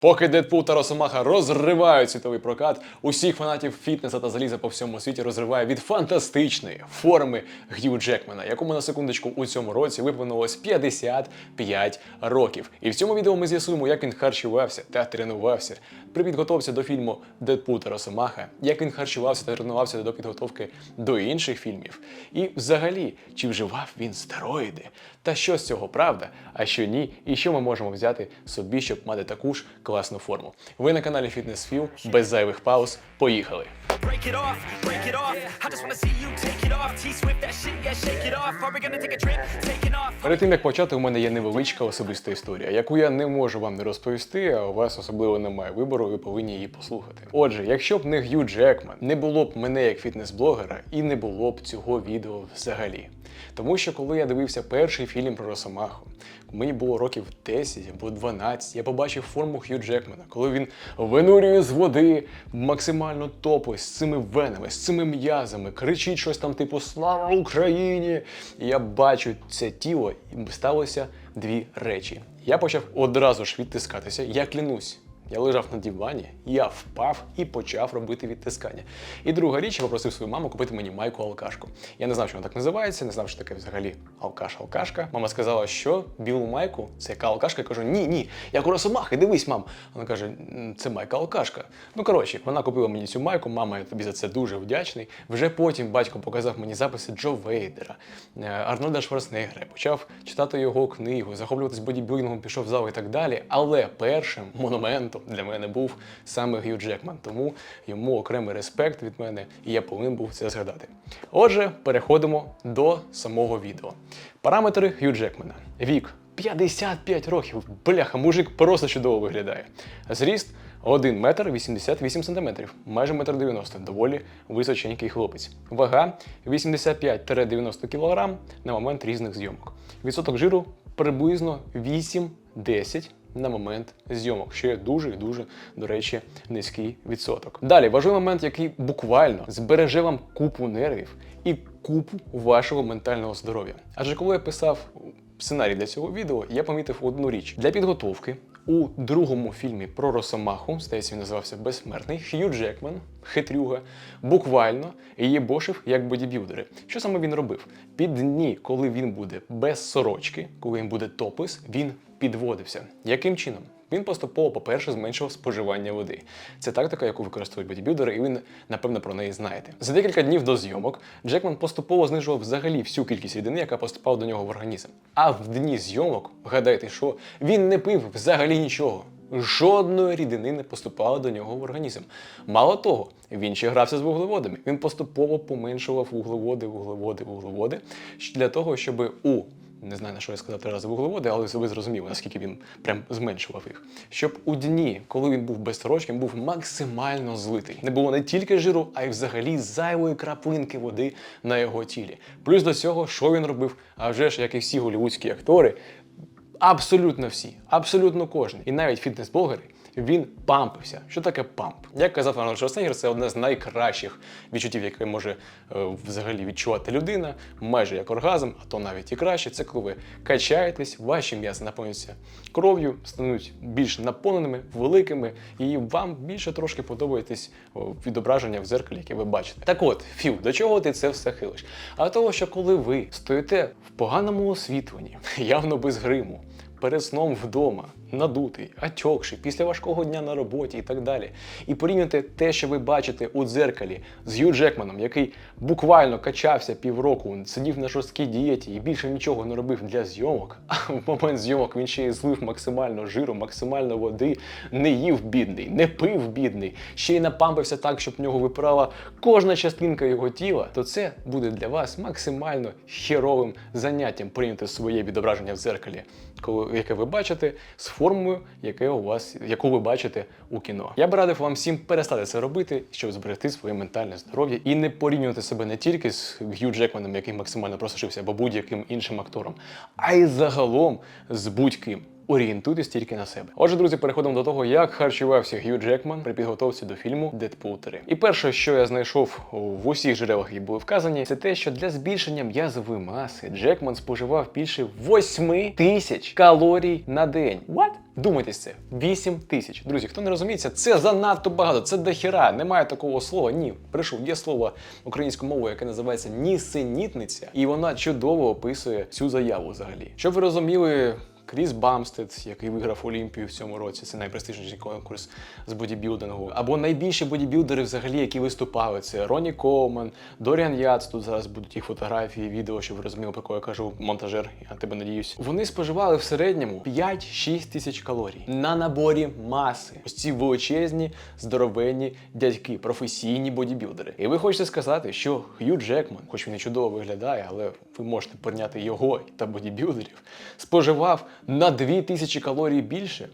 Поки Дедпул та Росомаха розривають світовий прокат, усіх фанатів фітнеса та заліза по всьому світі розриває від фантастичної форми Г'ю Джекмана, якому на секундочку у цьому році виповнилось 55 років. І в цьому відео ми з'ясуємо, як він харчувався та тренувався при підготовці до фільму Дедпул та Росомаха, як він харчувався та тренувався до підготовки до інших фільмів. І взагалі, чи вживав він стероїди? Та що з цього правда, а що ні, і що ми можемо взяти собі, щоб мати таку ж класну форму. Ви на каналі Fitness Feel, без зайвих пауз. Поїхали! Break it off, break it off. I just wanna see you take it off. T Swift, that shit, yeah, shake it off. Are we gonna take a trip? Taking off. Перед тим як почати, у мене є невеличка особиста історія, яку я не можу вам не розповісти, а у вас особливо немає вибору, ви повинні її послухати. Отже, якщо б не Г'ю Джекман, не було б мене як фітнес-блогера і не було б цього відео взагалі. Тому що коли я дивився перший фільм про Росомаху, мені було років 10 або 12, я побачив форму Хью Джекмана, коли він винурює з води максимально топо з цими венами, з цими м'язами, кричить щось там, типу Слава Україні! І я бачу це тіло, і сталося дві речі. Я почав одразу ж відтискатися, я клянусь. Я лежав на дивані, я впав і почав робити відтискання. І друга річ, я попросив свою маму купити мені майку алкашку. Я не знав, що вона так називається, не знав, що таке взагалі алкаш-алкашка. Мама сказала, що білу майку це яка алкашка. Я кажу, ні, ні, я Росомахи, дивись, мам. Вона каже, це майка алкашка. Ну коротше, вона купила мені цю майку, мама, я тобі за це дуже вдячний. Вже потім батько показав мені записи Джо Вейдера, е, Арнольда Шварценеггера. Почав читати його книгу, захоплюватись бодібілдингом, пішов в зал і так далі. Але першим монументом для мене був саме Гью Джекман. Тому йому окремий респект від мене, і я повинен був це згадати. Отже, переходимо до самого відео. Параметри Гью Джекмана. Вік 55 років. Бляха, мужик просто чудово виглядає. Зріст 1 метр 88 сантиметрів, майже метр 90, доволі височенький хлопець. Вага 85-90 кг на момент різних зйомок. Відсоток жиру приблизно 8-10 на момент зйомок, що є дуже і дуже, до речі, низький відсоток. Далі важливий момент, який буквально збереже вам купу нервів і купу вашого ментального здоров'я. Адже коли я писав сценарій для цього відео, я помітив одну річ для підготовки. У другому фільмі про Росомаху, здається, він називався Безсмертний, Хью Джекман, хитрюга, буквально їбошив як бодібілдери. Що саме він робив? Під дні, коли він буде без сорочки, коли він буде топис, він підводився. Яким чином? Він поступово, по-перше, зменшував споживання води. Це тактика, яку використовують бодібілдери, і ви, напевно, про неї знаєте. За декілька днів до зйомок Джекман поступово знижував взагалі всю кількість рідини, яка поступала до нього в організм. А в дні зйомок, вгадайте, що він не пив взагалі нічого. Жодної рідини не поступало до нього в організм. Мало того, він ще грався з вуглеводами. Він поступово поменшував вуглеводи, вуглеводи, вуглеводи для того, щоб у не знаю на що я сказав три рази вуглеводи, але ви зрозуміли, наскільки він прям зменшував їх. Щоб у дні, коли він був без сорочки, був максимально злитий. Не було не тільки жиру, а й взагалі зайвої краплинки води на його тілі. Плюс до цього, що він робив? А вже ж, як і всі голівудські актори, абсолютно всі, абсолютно кожен. І навіть фітнес-блогери. Він пампився. Що таке памп? Як казав Арнольд Шварценеггер, це одне з найкращих відчуттів, яке може е, взагалі відчувати людина, майже як оргазм, а то навіть і краще. Це коли ви качаєтесь, ваші м'язи наповнюються кров'ю, стануть більш наповненими, великими, і вам більше трошки подобаєтесь відображення в зеркалі, яке ви бачите. Так от, філ, до чого ти це все хилиш? А того, що коли ви стоїте в поганому освітленні, явно без гриму, перед сном вдома, надутий, отьокший, після важкого дня на роботі і так далі. І порівняти те, що ви бачите у дзеркалі з Гью Джекманом, який буквально качався півроку, сидів на жорсткій дієті і більше нічого не робив для зйомок. А в момент зйомок він ще й злив максимально жиру, максимально води, не їв бідний, не пив бідний, ще й напампився так, щоб в нього випирала кожна частинка його тіла, то це буде для вас максимально херовим заняттям прийняти своє відображення в дзеркалі, коли яке ви бачите, з формою, яке у вас, яку ви бачите у кіно. Я б радив вам всім перестати це робити, щоб зберегти своє ментальне здоров'я і не порівнювати себе не тільки з Г'ю Джекманом, який максимально просушився, або будь-яким іншим актором, а й загалом з будь-ким. Орієнтуйтесь тільки на себе. Отже, друзі, переходимо до того, як харчувався Гью Джекман при підготовці до фільму Дедпул 3. І перше, що я знайшов в усіх джерелах, які були вказані, це те, що для збільшення м'язової маси Джекман споживав більше 8 тисяч калорій на день. What? Думайтесь це 8 тисяч. Друзі, хто не розуміється, це занадто багато, це дохіра. Немає такого слова. Ні, прийшов. Є слово українською мовою, яке називається нісенітниця, і вона чудово описує цю заяву взагалі. Щоб ви розуміли. Кріс Бамстед, який виграв Олімпію в цьому році, це найпрестижніший конкурс з бодібілдингу. Або найбільші бодібілдери, взагалі, які виступали. Це Роні Коуман, Доріан Яц. Тут зараз будуть їх фотографії, відео, щоб ви розуміли, про кого я кажу, монтажер, я тебе надіюсь. Вони споживали в середньому 5-6 тисяч калорій на наборі маси. Ось ці величезні, здоровенні дядьки, професійні бодібілдери. І ви хочете сказати, що Хью Джекман, хоч він і чудово виглядає, але ви можете порівняти його та бодібілдерів, споживав на 2000 калорій більше.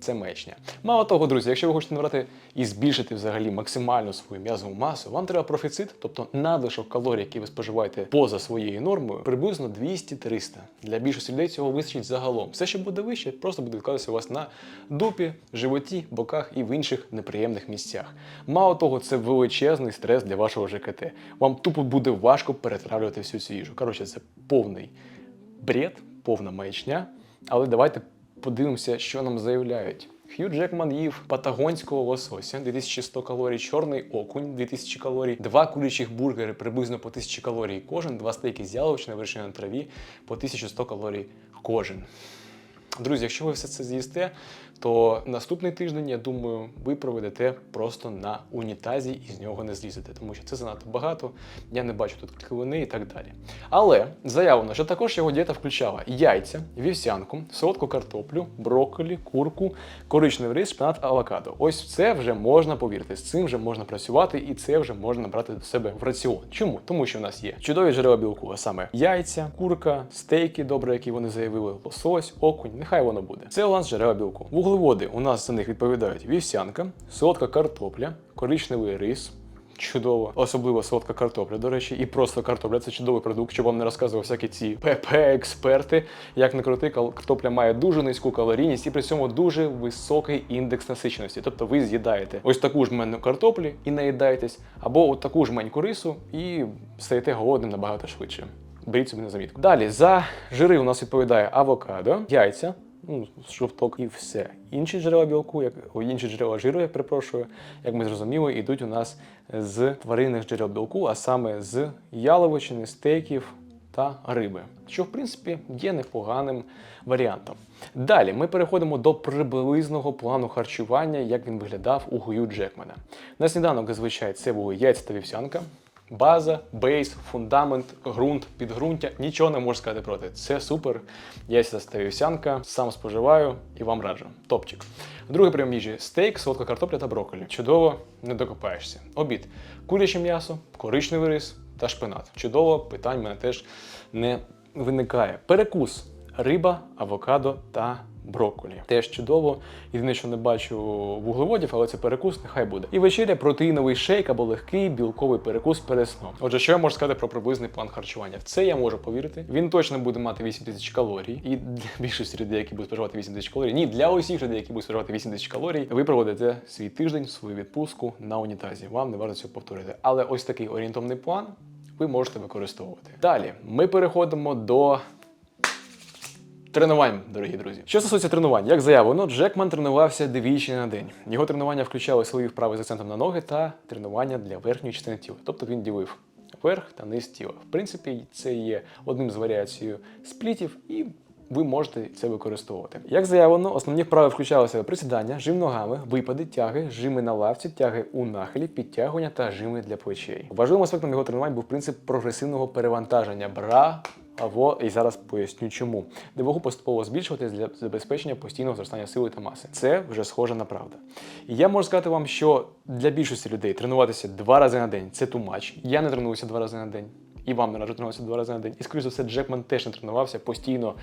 Це мечня. Мало того, друзі, якщо ви хочете набрати і збільшити взагалі максимально свою м'язову масу, вам треба профіцит, тобто надлишок калорій, які ви споживаєте поза своєю нормою, приблизно 200-300. Для більшості людей цього вистачить загалом. Все, що буде вище, просто буде відкладатися у вас на дупі, животі, боках і в інших неприємних місцях. Мало того, це величезний стрес для вашого ЖКТ. Вам тупо буде важко перетравлювати всю цю їжу. Коротше, це повний бред, повна маячня. Але давайте подивимося, що нам заявляють. Хью Джекман їв патагонського лосося 2100 калорій, чорний окунь 2000 калорій, два курячих бургери приблизно по 1000 калорій кожен, два стейки з яловичини, вершини на траві по 1100 калорій кожен. Друзі, якщо ви все це з'їсте, то наступний тиждень, я думаю, ви проведете просто на унітазі і з нього не злізете, тому що це занадто багато. Я не бачу тут клини і так далі. Але заявлено, що також його дієта включала яйця, вівсянку, солодку картоплю, брокколі, курку, коричневий рис, шпинат, авокадо. Ось це вже можна повірити. З цим вже можна працювати, і це вже можна набрати до себе в раціон. Чому? Тому що в нас є чудові джерела білку, а саме яйця, курка, стейки, добре, які вони заявили, лосось, окунь. Нехай воно буде. Це у нас джерела білку. Вуглеводи у нас за них відповідають вівсянка, солодка картопля, коричневий рис. Чудово, особливо солодка картопля, до речі, і просто картопля це чудовий продукт, щоб вам не розказував всякі ці ПП-експерти. Як не крути, картопля має дуже низьку калорійність і при цьому дуже високий індекс насиченості. Тобто ви з'їдаєте ось таку ж меню картоплі і наїдаєтесь, або от таку ж меньку рису і стаєте голодним набагато швидше. Беріть собі на замітку. Далі за жири у нас відповідає авокадо, яйця, ну, жовток і все. Інші джерела білку, як інші джерела жиру, я перепрошую, як ми зрозуміли, йдуть у нас з тваринних джерел білку, а саме з яловичини, стейків та риби, що в принципі є непоганим варіантом. Далі ми переходимо до приблизного плану харчування, як він виглядав у Гую Джекмана. На сніданок зазвичай це були яйця та вівсянка. База, бейс, фундамент, ґрунт, підґрунтя. Нічого не можу сказати проти. Це супер. Яйця та вівсянка, сам споживаю і вам раджу. Топчик. Другий прийом їжі стейк, солодка картопля та брокколі. Чудово, не докопаєшся. Обід. Куряче м'ясо, коричневий рис та шпинат. Чудово, питань мене теж не виникає. Перекус. Риба, авокадо та брокколі. Теж чудово. Єдине, що не бачу вуглеводів, але це перекус, нехай буде. І вечеря протеїновий шейк або легкий білковий перекус перед сном. Отже, що я можу сказати про приблизний план харчування? В це я можу повірити. Він точно буде мати 8 тисяч калорій. І для більшості людей, які будуть споживати 8 тисяч калорій, ні, для усіх людей, які будуть споживати 8 тисяч калорій, ви проводите свій тиждень, свою відпустку на унітазі. Вам не варто цього повторити. Але ось такий орієнтовний план ви можете використовувати. Далі ми переходимо до Тренувань, дорогі друзі. Що стосується тренувань, як заявлено, Джекман тренувався двічі на день. Його тренування включали силові вправи з акцентом на ноги та тренування для верхньої частини тіла. Тобто він ділив верх та низ тіла. В принципі, це є одним з варіацією сплітів і. Ви можете це використовувати. Як заявлено, основні вправи включалися присідання, жим ногами, випади, тяги, жими на лавці, тяги у нахилі, підтягування та жими для плечей. Важливим аспектом його тренувань був принцип прогресивного перевантаження. Бра або і зараз поясню чому. Де вагу поступово збільшувати для забезпечення постійного зростання сили та маси. Це вже схоже на правду. І я можу сказати вам, що для більшості людей тренуватися два рази на день це much. Я не тренуюся два рази на день. І вам не раджу тренуватися два рази на день. І скоріш за все, Джекман теж не тренувався постійно.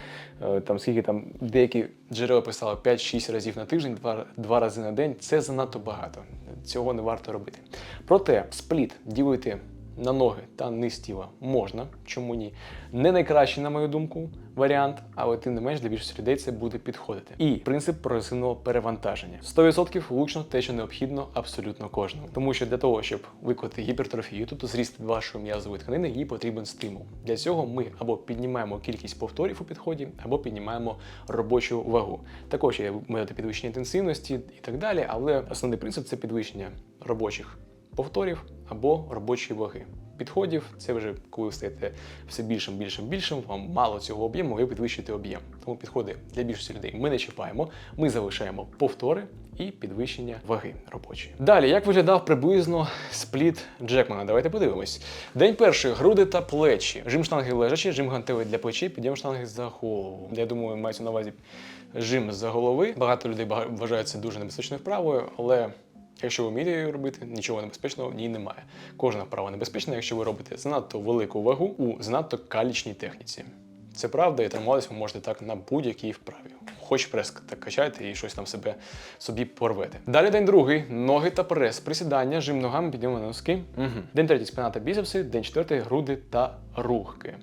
е, Там скільки там деякі джерела писали 5-6 разів на тиждень, два, два рази на день. Це занадто багато. Цього не варто робити. Проте спліт ділити на ноги та низ тіла можна, чому ні. Не найкращий, на мою думку, варіант, але тим не менш для більшості людей це буде підходити. І принцип прогресивного перевантаження. 100% влучно те, що необхідно абсолютно кожному. Тому що для того, щоб виконати гіпертрофію, тобто зріст вашої м'язової тканини, їй потрібен стимул. Для цього ми або піднімаємо кількість повторів у підході, або піднімаємо робочу вагу. Також є методи підвищення інтенсивності і так далі, але основний принцип це підвищення робочих повторів або робочої ваги. Підходів це вже коли ви стаєте все більшим, більшим, більшим, вам мало цього об'єму, ви підвищуєте об'єм. Тому підходи для більшості людей ми не чіпаємо, ми залишаємо повтори і підвищення ваги робочої. Далі, як виглядав приблизно спліт Джекмана? Давайте подивимось. День перший груди та плечі. Жим штанги лежачі, жим гантели для плечей, підйом штанги за голову. Я думаю, мається на увазі жим за голови. Багато людей вважають це дуже небезпечною вправою, але Якщо ви вмієте її робити, нічого небезпечного в ній немає. Кожна вправа небезпечна, якщо ви робите занадто велику вагу у занадто калічній техніці. Це правда, і тренуватися ви можете так на будь-якій вправі. Хоч прес так качайте і щось там себе собі порвете. Далі день другий ноги та прес, присідання, жим ногами, підйом на носки. Угу. День третій спина та біцепси, день четвертий груди та рухи.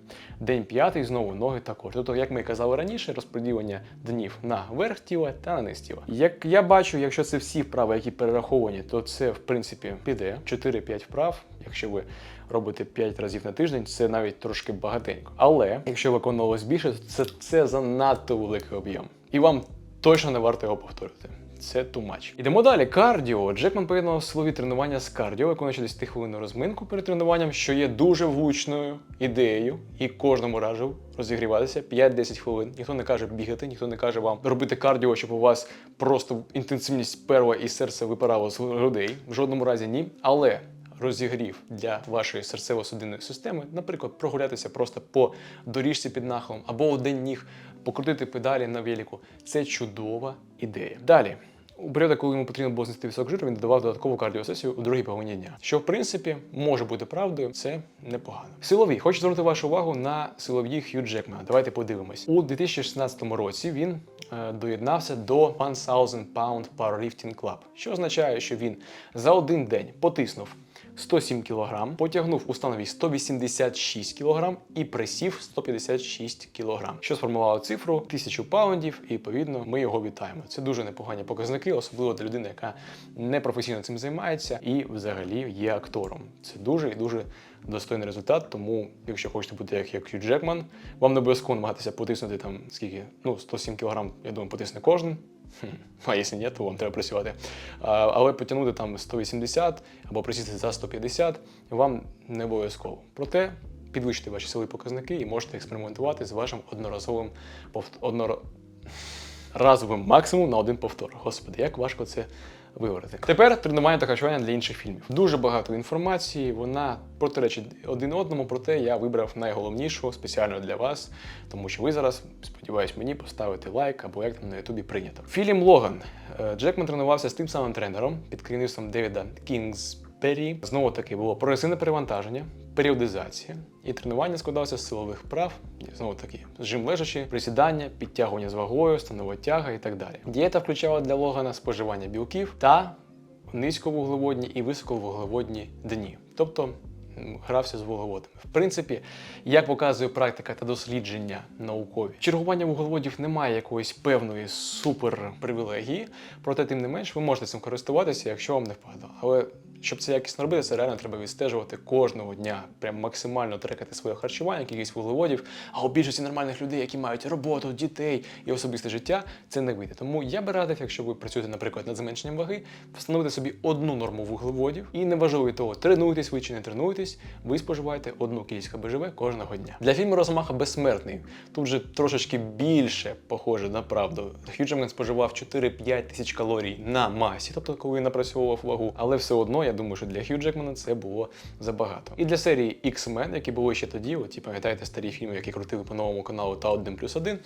День п'ятий знову ноги та кор. Тобто, як ми і казали раніше, розподілення днів на верх тіла та на низ тіла. Як я бачу, якщо це всі вправи, які перераховані, то це в принципі піде 4-5 вправ. Якщо ви робите 5 разів на тиждень, це навіть трошки багатенько. Але якщо виконувалось більше, це, це занадто великий об'єм. І вам точно не варто його повторити. Це much. Ідемо далі. Кардіо. Джекман поєднав силові тренування з кардіо, виконуючи 10 хвилинну розминку перед тренуванням, що є дуже влучною ідеєю, і кожному раджу розігріватися 5-10 хвилин. Ніхто не каже бігати, ніхто не каже вам робити кардіо, щоб у вас просто інтенсивність перла і серце випирало з грудей. В жодному разі ні. Але розігрів для вашої серцево-судинної системи, наприклад, прогулятися просто по доріжці під нахилом або день ніг, покрутити педалі на велику. Це чудова ідея. Далі. У періоди, коли йому потрібно було знести висок жиру, він додавав додаткову кардіосесію у другій половині дня. Що в принципі може бути правдою, це непогано. Силові. Хочу звернути вашу увагу на силові Хью Джекмана. Давайте подивимось. У 2016 році він е, доєднався до 1000 Pound Powerlifting Club, що означає, що він за один день потиснув 107 кг, потягнув у станові 186 кг і присів 156 кг, що сформувало цифру 1000 паундів, і відповідно ми його вітаємо. Це дуже непогані показники, особливо для людини, яка не професійно цим займається і взагалі є актором. Це дуже і дуже достойний результат. Тому, якщо хочете бути як, як Хью Джекман, вам не обов'язково намагатися потиснути там скільки, ну 107 кг, я думаю, потисне кожен. А якщо ні, то вам треба працювати. Але потягнути там 180 або присісти за 150 вам не обов'язково. Проте підвищити ваші сили показники і можете експериментувати з вашим одноразовим повт... одноразовим максимум на один повтор. Господи, як важко це виговорити. Тепер тренування та харчування для інших фільмів. Дуже багато інформації, вона протиречить один одному, проте я вибрав найголовнішу спеціально для вас, тому що ви зараз, сподіваюсь, мені поставите лайк або як там на Ютубі прийнято. Фільм Логан. Е, Джекман тренувався з тим самим тренером під керівництвом Девіда Кінгсбері. Знову таки було прогресивне перевантаження, періодизація. І тренування складалося з силових вправ, знову таки, жим лежачі, присідання, підтягування з вагою, станова тяга і так далі. Дієта включала для Логана споживання білків та низьковуглеводні і високовуглеводні дні. Тобто грався з вуглеводами. В принципі, як показує практика та дослідження наукові, чергування вуглеводів немає якоїсь певної суперпривілегії, проте, тим не менш, ви можете цим користуватися, якщо вам не впаде. Але щоб це якісно робити, це реально треба відстежувати кожного дня, прям максимально трекати своє харчування, кількість вуглеводів. А у більшості нормальних людей, які мають роботу, дітей і особисте життя, це не вийде. Тому я би радив, якщо ви працюєте, наприклад, над зменшенням ваги, встановити собі одну норму вуглеводів, і неважливо того, тренуєтесь ви чи не тренуєтесь, ви споживаєте одну кількість КБЖВ кожного дня. Для фільму Розмаха безсмертний. Тут вже трошечки більше похоже на правду. Хью споживав 4-5 тисяч калорій на масі, тобто коли напрацьовував вагу, але все одно я думаю, що для Хью Джекмана це було забагато. І для серії X-Men, які були ще тоді, от, ті пам'ятаєте старі фільми, які крутили по новому каналу та 1 плюс 1,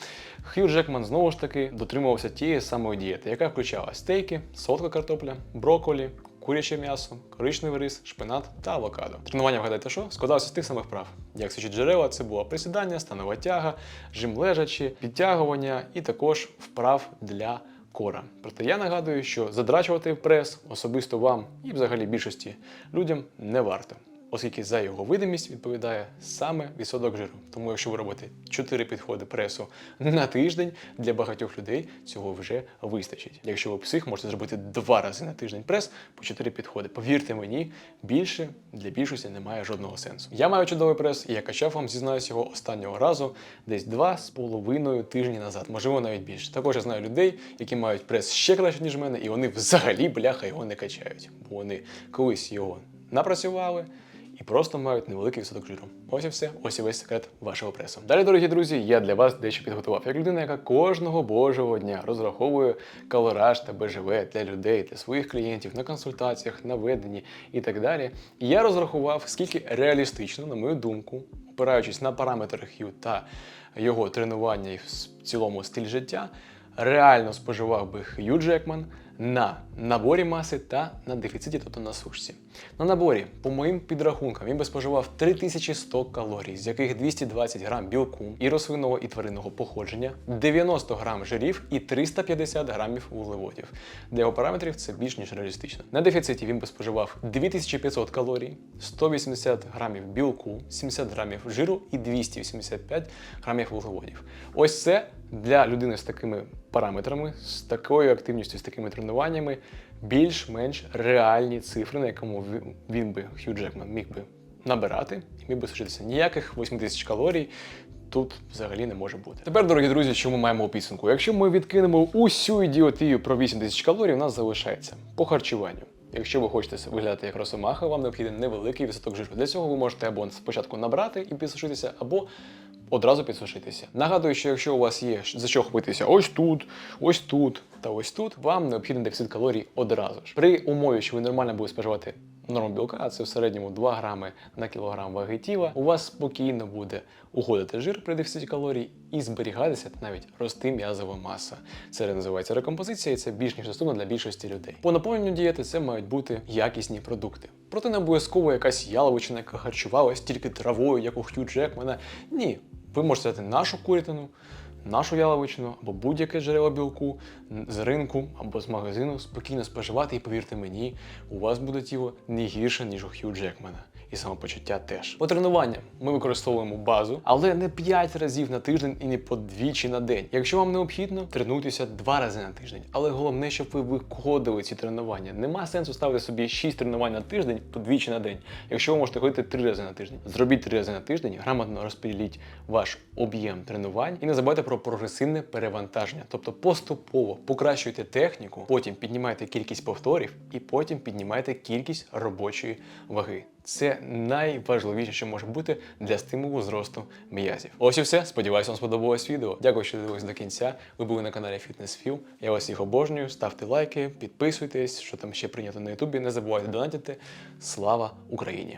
Хью Джекман знову ж таки дотримувався тієї самої дієти, яка включала стейки, солодка картопля, брокколі, куряче м'ясо, коричневий рис, шпинат та авокадо. Тренування, вгадайте, що складалося з тих самих прав. Як сучі джерела, це було присідання, станова тяга, жим лежачі, підтягування і також вправ для кора. Проте я нагадую, що задрачувати прес особисто вам і взагалі більшості людям не варто. Оскільки за його видимість відповідає саме відсоток жиру. Тому якщо ви робите 4 підходи пресу на тиждень, для багатьох людей цього вже вистачить. Якщо ви псих, можете зробити два рази на тиждень прес по 4 підходи. Повірте мені, більше для більшості немає жодного сенсу. Я маю чудовий прес, і я качав вам, зізнаюсь, його останнього разу десь два з половиною тижні назад, можливо, навіть більше. Також я знаю людей, які мають прес ще краще, ніж мене, і вони взагалі бляха його не качають, бо вони колись його напрацювали і просто мають невеликий відсоток жиру. Ось і все, ось і весь секрет вашого пресу. Далі, дорогі друзі, я для вас дещо підготував. Як людина, яка кожного божого дня розраховує калораж та БЖВ для людей, для своїх клієнтів на консультаціях, на веденні і так далі. Я розрахував, скільки реалістично, на мою думку, опираючись на параметри Хью та його тренування і в цілому стиль життя, реально споживав би Хью Джекман на наборі маси та на дефіциті, тобто на сушці. На наборі, по моїм підрахункам, він би споживав 3100 калорій, з яких 220 грам білку і рослинного і тваринного походження, 90 грам жирів і 350 грамів вуглеводів. Для його параметрів це більш ніж реалістично. На дефіциті він би споживав 2500 калорій, 180 грамів білку, 70 грамів жиру і 285 грамів вуглеводів. Ось це для людини з такими параметрами, з такою активністю, з такими тренуваннями, більш-менш реальні цифри, на якому він- би Хью Джекман міг би набирати і міг би сушитися. Ніяких 8 тисяч калорій. Тут взагалі не може бути. Тепер, дорогі друзі, що ми маємо у підсумку? Якщо ми відкинемо усю ідіотію про 8 тисяч калорій, у нас залишається по харчуванню. Якщо ви хочете виглядати як росомаха, вам необхідний невеликий відсоток жиру. Для цього ви можете або спочатку набрати і підсушитися, або одразу підсушитися. Нагадую, що якщо у вас є за що хвитися ось тут, ось тут та ось тут, вам необхідний дефіцит калорій одразу ж. При умові, що ви нормально будете споживати норму білка, а це в середньому 2 грами на кілограм ваги тіла, у вас спокійно буде уходити жир при дефіциті калорій і зберігатися навіть рости м'язова маса. Це називається рекомпозиція, і це більш ніж доступно для більшості людей. По наповненню дієти це мають бути якісні продукти. Проте не обов'язково якась яловичина, яка харчувалась тільки травою, як у Хью Джекмана. Ні, ви можете взяти нашу курятину, нашу яловичину або будь-яке джерело білку з ринку або з магазину спокійно споживати, і повірте мені, у вас буде тіло не гірше, ніж у Хью Джекмана. І самопочуття теж. По тренуванням ми використовуємо базу, але не 5 разів на тиждень і не по двічі на день. Якщо вам необхідно, тренуйтеся два рази на тиждень. Але головне, щоб ви виходили ці тренування. Нема сенсу ставити собі 6 тренувань на тиждень по двічі на день. Якщо ви можете ходити 3 рази на тиждень, зробіть 3 рази на тиждень, грамотно розподіліть ваш об'єм тренувань і не забувайте про прогресивне перевантаження. Тобто поступово покращуйте техніку, потім піднімайте кількість повторів і потім піднімайте кількість робочої ваги. Це найважливіше, що може бути для стимулу зросту м'язів. Ось і все. Сподіваюся, вам сподобалось відео. Дякую, що дивились до кінця. Ви були на каналі FitnessFeel. Я вас всіх обожнюю. Ставте лайки, підписуйтесь, що там ще прийнято на Ютубі. Не забувайте донатити. Слава Україні!